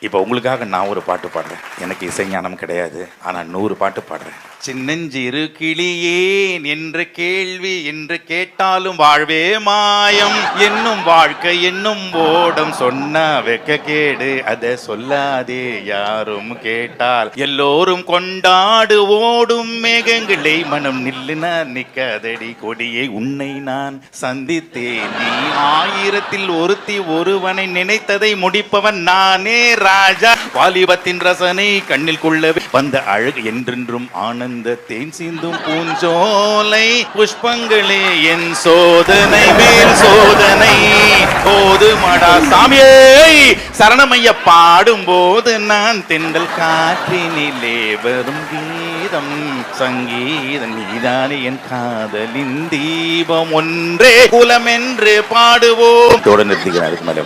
இப்போ உங்களுக்காக நான் ஒரு பாட்டு பாடுறேன். எனக்கு இசைஞானம் கிடையாது ஆனால் நூறு பாட்டு பாடுறேன். சின்னஞ்சிறு கிளியேன் என்று கேள்வி என்று கேட்டாலும் வாழ்வே மாயம். என்னும் வாழ்க்கை என்னும் ஓடம் சொன்ன வெக்க கேடு அதை சொல்லாதே யாரும் கேட்டால். எல்லோரும் கொண்டாடு ஓடும் மேகங்களை மனம் நில்லுனா நிக்காதடி கொடியை உன்னை நான் சந்தித்தேன். நீ ஆயிரத்தில் ஒருத்தி ஒருவனை நினைத்ததை முடிப்பவன் நானே ராஜா. வாலிபத்தின் ரசனை கண்ணில் கொள்ளவே வந்த அழகு என்றென்றும் ஆன ஆனந்த தேன் சிந்தும் பூஞ்சோலை புஷ்பங்களே என் சோதனை மேல் சோதனை. போது மடா சாமியை சரணமைய பாடும் போது நான் தெண்டல் காற்றினிலே வரும் கீதம். சங்கீதம் நீதானே என் காதலின் தீபம். ஒன்றே குலம் என்று பாடுவோம். தொடர்ந்து நிறுத்திக்கிறேன் மேலே